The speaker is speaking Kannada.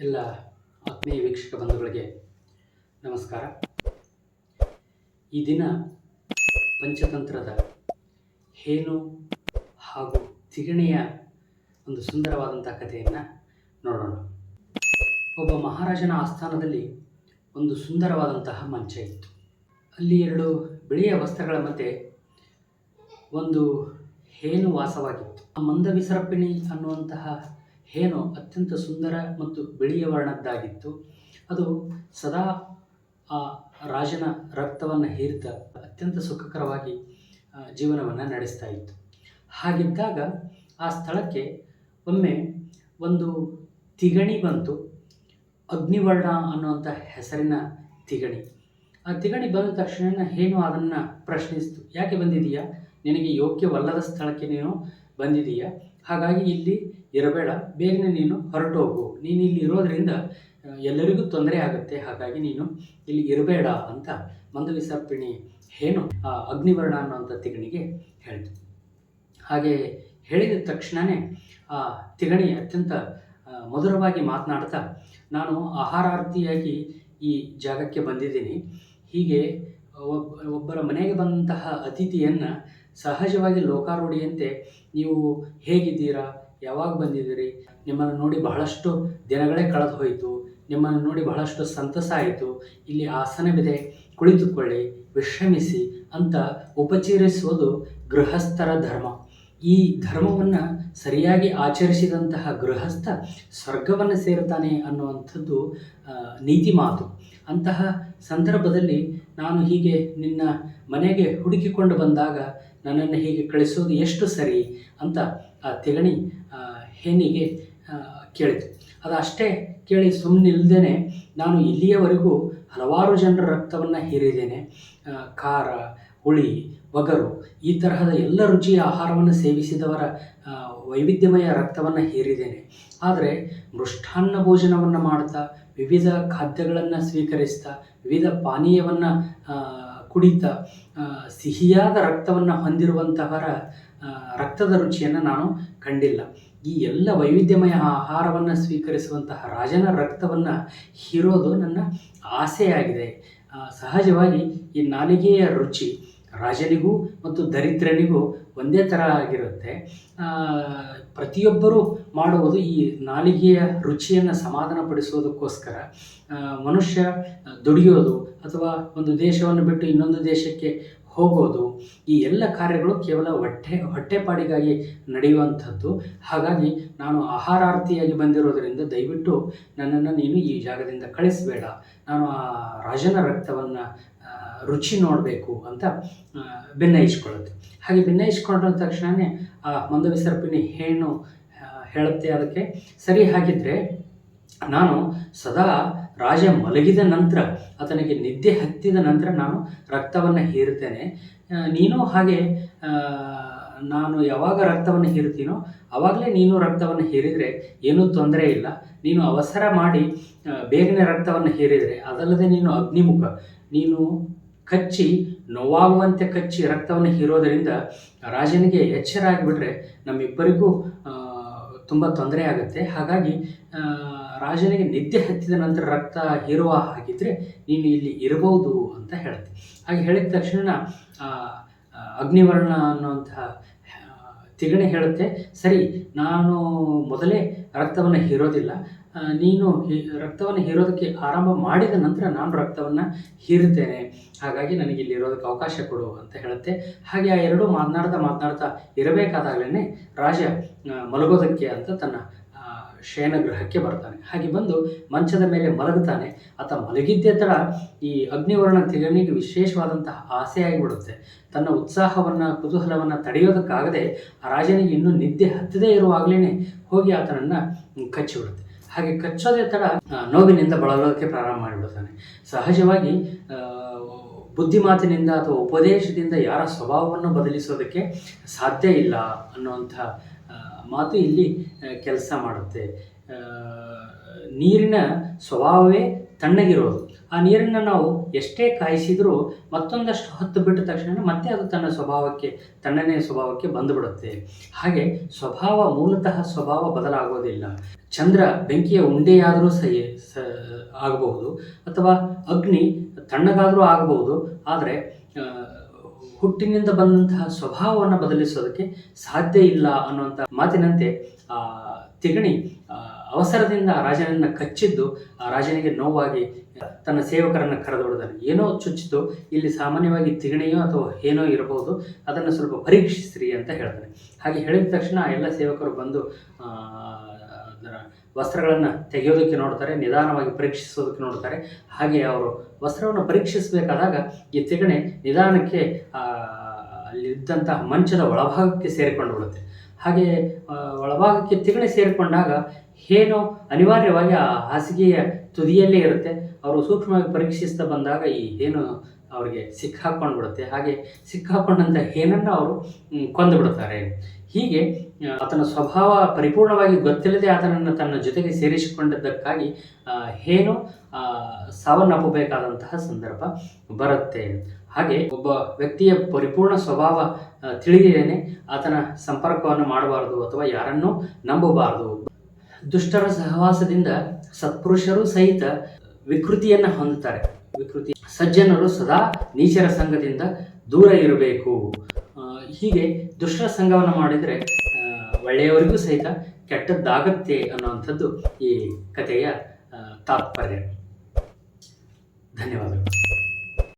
ಎಲ್ಲ ಆತ್ಮೀಯ ವೀಕ್ಷಕ ಬಂಧುಗಳಿಗೆ ನಮಸ್ಕಾರ. ಈ ದಿನ ಪಂಚತಂತ್ರದ ಹೇನು ಹಾಗೂ ತಿಗಣಿಯ ಒಂದು ಸುಂದರವಾದಂಥ ಕಥೆಯನ್ನು ನೋಡೋಣ. ಒಬ್ಬ ಮಹಾರಾಜನ ಆಸ್ಥಾನದಲ್ಲಿ ಒಂದು ಸುಂದರವಾದಂತಹ ಮಂಚ ಇತ್ತು. ಅಲ್ಲಿ ಎರಡು ಬಿಳಿಯ ವಸ್ತ್ರಗಳ ಮಧ್ಯೆ ಒಂದು ಹೇನು ವಾಸವಾಗಿತ್ತು. ಆ ಮಂದವಿಸರಪ್ಪಿಣಿ ಅನ್ನುವಂತಹ ಹೇನು ಅತ್ಯಂತ ಸುಂದರ ಮತ್ತು ಬಿಳಿಯ ವರ್ಣದ್ದಾಗಿತ್ತು. ಅದು ಸದಾ ಆ ರಾಜನ ರಕ್ತವನ್ನು ಹೀರ್ತಾ ಅತ್ಯಂತ ಸುಖಕರವಾಗಿ ಜೀವನವನ್ನು ನಡೆಸ್ತಾ ಇತ್ತು. ಹಾಗಿದ್ದಾಗ ಆ ಸ್ಥಳಕ್ಕೆ ಒಮ್ಮೆ ಒಂದು ತಿಗಣಿ ಬಂತು. ಅಗ್ನಿವರ್ಣ ಅನ್ನುವಂಥ ಹೆಸರಿನ ತಿಗಣಿ. ಆ ತಿಗಣಿ ಬಂದ ತಕ್ಷಣ ಹೇನು ಅದನ್ನು ಪ್ರಶ್ನಿಸಿತು. ಯಾಕೆ ಬಂದಿದೀಯಾ ನಿನಗೆ ಯೋಗ್ಯವಲ್ಲದ ಸ್ಥಳಕ್ಕೆ ನೀನು ಬಂದಿದೀಯಾ ಹಾಗಾಗಿ ಇಲ್ಲಿ ಇರಬೇಡ, ಬೇಗನೆ ನೀನು ಹೊರಟೋಗು ನೀನು ಇಲ್ಲಿ ಇರೋದ್ರಿಂದ ಎಲ್ಲರಿಗೂ ತೊಂದರೆ ಆಗುತ್ತೆ. ಹಾಗಾಗಿ ನೀನು ಇಲ್ಲಿ ಇರಬೇಡ ಅಂತ ಮಂದವಿಸರ್ಪಿಣಿ ಏನು ಆ, ಅಗ್ನಿವರ್ಣ ಅನ್ನುವಂಥ ತಿಗಣಿಗೆ ಹೇಳಿತು ಹಾಗೆ ಹೇಳಿದ ತಕ್ಷಣವೇ ಆ, ತಿಗಣಿ ಅತ್ಯಂತ ಮಧುರವಾಗಿ ಮಾತನಾಡ್ತಾ, ನಾನು ಆಹಾರಾರ್ಥಿಯಾಗಿ ಈ ಜಾಗಕ್ಕೆ ಬಂದಿದ್ದೀನಿ. ಹೀಗೆ ಒಬ್ಬ ಒಬ್ಬರ ಮನೆಗೆ ಬಂದಂತಹ ಅತಿಥಿಯನ್ನು ಸಹಜವಾಗಿ ಲೋಕಾರೂಢಿಯಂತೆ ನೀವು ಹೇಗಿದ್ದೀರಾ? ಯಾವಾಗ ಬಂದಿದ್ದೀರಿ? ನಿಮ್ಮನ್ನು ನೋಡಿ ಬಹಳಷ್ಟು ದಿನಗಳೇ ಕಳೆದು ಹೋಯಿತು. ನಿಮ್ಮನ್ನು ನೋಡಿ ಬಹಳಷ್ಟು ಸಂತಸ ಆಯಿತು. ಇಲ್ಲಿ ಆಸನವಿದೆ. ಕುಳಿತುಕೊಳ್ಳಿ, ವಿಶ್ರಮಿಸಿ ಅಂತ ಉಪಚರಿಸುವುದು ಗೃಹಸ್ಥರ ಧರ್ಮ. ಈ ಧರ್ಮವನ್ನು ಸರಿಯಾಗಿ ಆಚರಿಸಿದಂತಹ ಗೃಹಸ್ಥ ಸ್ವರ್ಗವನ್ನು ಸೇರುತ್ತಾನೆ ಅನ್ನುವಂಥದ್ದು ನೀತಿ ಮಾತು ಅಂತಹ ಸಂದರ್ಭದಲ್ಲಿ ನಾನು ಹೀಗೆ ನಿನ್ನ ಮನೆಗೆ ಹುಡುಕಿಕೊಂಡು ಬಂದಾಗ ನನ್ನನ್ನು ಹೀಗೆ ಕಳಿಸೋದು ಎಷ್ಟು ಸರಿ ಅಂತ ಆ ತಿಗಣಿ ಹೆಣ್ಣಿಗೆ ಕೇಳಿತು. ಅದು ಅಷ್ಟೇ ಕೇಳಿ ಸುಮ್ಮನಿಲ್ದೇನೆ ನಾನು ಇಲ್ಲಿಯವರೆಗೂ ಹಲವಾರು ಜನರ ರಕ್ತವನ್ನು ಹೀರಿದ್ದೇನೆ. ಖಾರ, ಹುಳಿ, ಒಗರು, ಈ ತರಹದ ಎಲ್ಲ ರುಚಿಯ ಆಹಾರವನ್ನು ಸೇವಿಸಿದವರ ವೈವಿಧ್ಯಮಯ ರಕ್ತವನ್ನು ಹೀರಿದ್ದೇನೆ. ಆದರೆ ಮೃಷ್ಟಾನ್ನ ಭೋಜನವನ್ನು ಮಾಡ್ತಾ, ವಿವಿಧ ಖಾದ್ಯಗಳನ್ನು ಸ್ವೀಕರಿಸ್ತಾ, ವಿವಿಧ ಪಾನೀಯವನ್ನು ಕುಡಿತಾ ಸಿಹಿಯಾದ ರಕ್ತವನ್ನು ಹೊಂದಿರುವಂತಹವರ ರಕ್ತದ ರುಚಿಯನ್ನು ನಾನು ಕಂಡಿಲ್ಲ. ಈ ಎಲ್ಲ ವೈವಿಧ್ಯಮಯ ಆಹಾರವನ್ನು ಸ್ವೀಕರಿಸುವಂತಹ ರಾಜನ ರಕ್ತವನ್ನು ಹೀರೋದು ನನ್ನ ಆಸೆಯಾಗಿದೆ. ಸಹಜವಾಗಿ ಈ ನಾಲಿಗೆಯ ರುಚಿ ರಾಜನಿಗೂ ಮತ್ತು ದರಿದ್ರನಿಗೂ ಒಂದೇ ಥರ ಆಗಿರುತ್ತೆ. ಪ್ರತಿಯೊಬ್ಬರೂ ಮಾಡುವುದು ಈ ನಾಲಿಗೆಯ ರುಚಿಯನ್ನು ಸಮಾಧಾನಪಡಿಸುವುದಕ್ಕೋಸ್ಕರ. ಆ, ಮನುಷ್ಯ ದುಡಿಯೋದು ಅಥವಾ ಒಂದು ದೇಶವನ್ನು ಬಿಟ್ಟು ಇನ್ನೊಂದು ದೇಶಕ್ಕೆ ಹೋಗೋದು ಈ ಎಲ್ಲ ಕಾರ್ಯಗಳು ಕೇವಲ ಹೊಟ್ಟೆ ಹೊಟ್ಟೆಪಾಡಿಗಾಗಿ ನಡೆಯುವಂಥದ್ದು. ಹಾಗಾಗಿ ನಾನು ಆಹಾರಾರ್ಥಿಯಾಗಿ ಬಂದಿರೋದರಿಂದ ದಯವಿಟ್ಟು ನನ್ನನ್ನು ನೀನು ಈ ಜಾಗದಿಂದ ಕಳಿಸಬೇಡ. ನಾನು ಆ ರಾಜನ ರಕ್ತವನ್ನು ರುಚಿ ನೋಡಬೇಕು ಅಂತ ಭಿನ್ನಯಿಸ್ಕೊಳ್ಳುತ್ತೆ ಹಾಗೆ ಭಿನ್ನಯಿಸ್ಕೊಂಡ ತಕ್ಷಣವೇ ಆ ಮಂದವಿಸರ್ಪಿಣಿ ಹೆಣ್ಣು ಹೇಣು ಹೇಳುತ್ತೆ ಅದಕ್ಕೆ, ಸರಿ ಹಾಗಿದ್ರೆ ನಾನು ಸದಾ ರಾಜ ಮಲಗಿದ ನಂತರ, ಆತನಿಗೆ ನಿದ್ದೆ ಹತ್ತಿದ ನಂತರ ನಾನು ರಕ್ತವನ್ನು ಹೀರ್ತೇನೆ. ನೀನು ಹಾಗೆ ನಾನು ಯಾವಾಗ ರಕ್ತವನ್ನು ಹೀರ್ತೀನೋ ಆವಾಗಲೇ ನೀನು ರಕ್ತವನ್ನು ಹೀರಿದರೆ ಏನೂ ತೊಂದರೆ ಇಲ್ಲ. ನೀನು ಅವಸರ ಮಾಡಿ ಬೇಗನೆ ರಕ್ತವನ್ನು ಹೀರಿದರೆ ಅದಲ್ಲದೆ ನೀನು ಅಗ್ನಿಮುಖ. ನೀನು ಕಚ್ಚಿ, ನೋವಾಗುವಂತೆ ಕಚ್ಚಿ ರಕ್ತವನ್ನು ಹೀರೋದರಿಂದ ರಾಜನಿಗೆ ಎಚ್ಚರ ಆಗಿಬಿಟ್ರೆ ನಮ್ಮಿಬ್ಬರಿಗೂ ತುಂಬ ತೊಂದರೆ ಆಗುತ್ತೆ. ಹಾಗಾಗಿ ರಾಜನಿಗೆ ನಿದ್ದೆ ಹತ್ತಿದ ನಂತರ ರಕ್ತ ಹೀರುವ ಹಾಗಿದ್ರೆ ನೀನು ಇಲ್ಲಿ ಇರಬಹುದು ಅಂತ ಹೇಳುತ್ತೆ ಹಾಗೆ ಹೇಳಿದ ತಕ್ಷಣ ಅಗ್ನಿವರ್ಣ ಅನ್ನುವಂತಹ ತಿಗಣೆ ಹೇಳುತ್ತೆ, ಸರಿ, ನಾನು ಮೊದಲೇ ರಕ್ತವನ್ನು ಹೀರೋದಿಲ್ಲ. ನೀನು ರಕ್ತವನ್ನು ಹೀರೋದಕ್ಕೆ ಆರಂಭ ಮಾಡಿದ ನಂತರ ನಾನು ರಕ್ತವನ್ನು ಹೀರುತ್ತೇನೆ. ಹಾಗಾಗಿ ನನಗೆ ಇಲ್ಲಿ ಇರೋದಕ್ಕೆ ಅವಕಾಶ ಕೊಡು ಅಂತ ಹೇಳುತ್ತೆ. ಹಾಗೆ ಆ ಎರಡೂ ಮಾತನಾಡ್ತಾ ಮಾತನಾಡ್ತಾ ಇರಬೇಕಾದಾಗಲೇ ರಾಜ ಮಲಗೋದಕ್ಕೆ ಅಂತ ತನ್ನ ಶಯನಗೃಹಕ್ಕೆ ಬರ್ತಾನೆ. ಹಾಗೆ ಬಂದು ಮಂಚದ ಮೇಲೆ ಮಲಗುತ್ತಾನೆ. ಆತ ಮಲಗಿದ್ದೇ ತರ ಈ ಅಗ್ನಿವರ್ಣ ತಿರನಿಗೆ ವಿಶೇಷವಾದಂತಹ ಆಸೆಯಾಗಿಬಿಡುತ್ತೆ. ತನ್ನ ಉತ್ಸಾಹವನ್ನು ಕುತೂಹಲವನ್ನು ತಡೆಯೋದಕ್ಕಾಗದೆ ಆ ರಾಜನಿಗೆ ಇನ್ನೂ ನಿದ್ದೆ ಹತ್ತದೇ ಇರುವಾಗಲೇ ಹೋಗಿ ಆತನನ್ನು ಕಚ್ಚಿಬಿಡುತ್ತೆ. ಹಾಗೆ ಕಚ್ಚೋದೇ ಆ, ನೋವಿನಿಂದ ಬಳಲೋದಕ್ಕೆ ಪ್ರಾರಂಭ ಮಾಡಿಬಿಡ್ತಾನೆ ಸಹಜವಾಗಿ ಬುದ್ಧಿಮಾತಿನಿಂದ ಅಥವಾ ಉಪದೇಶದಿಂದ ಯಾರ ಸ್ವಭಾವವನ್ನು ಬದಲಿಸೋದಕ್ಕೆ ಸಾಧ್ಯ ಇಲ್ಲ ಅನ್ನುವಂಥ ಮಾತು ಇಲ್ಲಿ ಕೆಲಸ ಮಾಡುತ್ತೆ. ನೀರಿನ ಸ್ವಭಾವವೇ ತಣ್ಣಗಿರೋದು. ಆ ನೀರನ್ನು ನಾವು ಎಷ್ಟೇ ಕಾಯಿಸಿದರೂ ಮತ್ತೊಂದಷ್ಟು ಹೊತ್ತು ಬಿಟ್ಟ ತಕ್ಷಣ ಮತ್ತೆ ಅದು ತನ್ನ ಸ್ವಭಾವಕ್ಕೆ, ತಣ್ಣನೆಯ ಸ್ವಭಾವಕ್ಕೆ ಬಂದುಬಿಡುತ್ತೆ. ಹಾಗೆ ಸ್ವಭಾವ ಮೂಲತಃ ಸ್ವಭಾವ ಬದಲಾಗೋದಿಲ್ಲ. ಚಂದ್ರ ಬೆಂಕಿಯ ಉಂಡೆಯಾದರೂ ಸಹಿ, ಸ, ಆಗಬಹುದು ಅಥವಾ ಅಗ್ನಿ ತಣ್ಣಗಾದರೂ ಆಗಬಹುದು. ಆದರೆ ಹುಟ್ಟಿನಿಂದ ಬಂದಂತಹ ಸ್ವಭಾವವನ್ನು ಬದಲಿಸೋದಕ್ಕೆ ಸಾಧ್ಯ ಇಲ್ಲ ಅನ್ನುವಂಥ ಮಾತಿನಂತೆ ತಿಗಣಿ ಅವಸರದಿಂದ ಆ ರಾಜನನ್ನು ಕಚ್ಚಿದ್ದು, ಆ, ರಾಜನಿಗೆ ನೋವಾಗಿ ತನ್ನ ಸೇವಕರನ್ನು ಕರೆದೊಡ್ದಾನೆ. ಏನೋ ಚುಚ್ಚಿತು ಇಲ್ಲಿ ಸಾಮಾನ್ಯವಾಗಿ ತಿಗಣಿಯೋ ಅಥವಾ ಏನೋ ಇರಬಹುದು, ಅದನ್ನು ಸ್ವಲ್ಪ ಪರೀಕ್ಷಿಸ್ರಿ ಅಂತ ಹೇಳ್ತಾನೆ ಹಾಗೆ ಹೇಳಿದ ತಕ್ಷಣ ಎಲ್ಲ ಸೇವಕರು ಬಂದು ಅದರ ವಸ್ತ್ರಗಳನ್ನು ತೆಗೆಯೋದಕ್ಕೆ ನೋಡ್ತಾರೆ, ನಿಧಾನವಾಗಿ ಪರೀಕ್ಷಿಸೋದಕ್ಕೆ ನೋಡ್ತಾರೆ. ಹಾಗೆ ಅವರು ವಸ್ತ್ರವನ್ನು ಪರೀಕ್ಷಿಸಬೇಕಾದಾಗ ಈ ತಿಗಣೆ ನಿಧಾನಕ್ಕೆ ಅಲ್ಲಿದ್ದಂತಹ ಮಂಚದ ಒಳಭಾಗಕ್ಕೆ ಸೇರಿಕೊಂಡು ಬಿಡುತ್ತೆ. ಹಾಗೆ ಒಳಭಾಗಕ್ಕೆ ತಿಗಣೆ ಸೇರಿಕೊಂಡಾಗ ಏನೋ ಅನಿವಾರ್ಯವಾಗಿ ಆ ಹಾಸಿಗೆಯ ತುದಿಯಲ್ಲೇ ಇರುತ್ತೆ. ಅವರು ಸೂಕ್ಷ್ಮವಾಗಿ ಪರೀಕ್ಷಿಸ್ತಾ ಬಂದಾಗ ಈ ಏನು ಅವರಿಗೆ ಸಿಕ್ಕಾಕೊಂಡು ಬಿಡುತ್ತೆ ಹಾಗೆ ಸಿಕ್ಕಾಕೊಂಡಂಥ ಏನನ್ನು ಅವರು ಕೊಂದು ಬಿಡುತ್ತಾರೆ ಹೀಗೆ ಆತನ ಸ್ವಭಾವ ಪರಿಪೂರ್ಣವಾಗಿ ಗೊತ್ತಿಲ್ಲದೆ ಆತನನ್ನು ತನ್ನ ಜೊತೆಗೆ ಸೇರಿಸಿಕೊಂಡಿದ್ದಕ್ಕಾಗಿ ಏನು ಸಾವನ್ನಪ್ಪಬೇಕಾದಂತಹ ಸಂದರ್ಭ ಬರುತ್ತೆ. ಹಾಗೆ ಒಬ್ಬ ವ್ಯಕ್ತಿಯ ಪರಿಪೂರ್ಣ ಸ್ವಭಾವ ತಿಳಿದೇನೆ ಆತನ ಸಂಪರ್ಕವನ್ನು ಮಾಡಬಾರದು ಅಥವಾ ಯಾರನ್ನೂ ನಂಬಬಾರದು. ದುಷ್ಟರ ಸಹವಾಸದಿಂದ ಸತ್ಪುರುಷರು ಸಹಿತ ವಿಕೃತಿಯನ್ನು ಹೊಂದುತ್ತಾರೆ. ವಿಕೃತಿ ಸಜ್ಜನರು ಸದಾ ನೀಚರ ಸಂಘದಿಂದ ದೂರ ಇರಬೇಕು. ಹೀಗೆ ದುಷ್ಟರ ಸಂಘವನ್ನು ಮಾಡಿದರೆ ಒಳ್ಳೆಯವರಿಗೂ ಸಹಿತ ಕೆಟ್ಟದ್ದಾಗತ್ತೆ ಅನ್ನುವಂಥದ್ದು ಈ ಕಥೆಯ ತಾತ್ಪರ್ಯ. ಧನ್ಯವಾದಗಳು.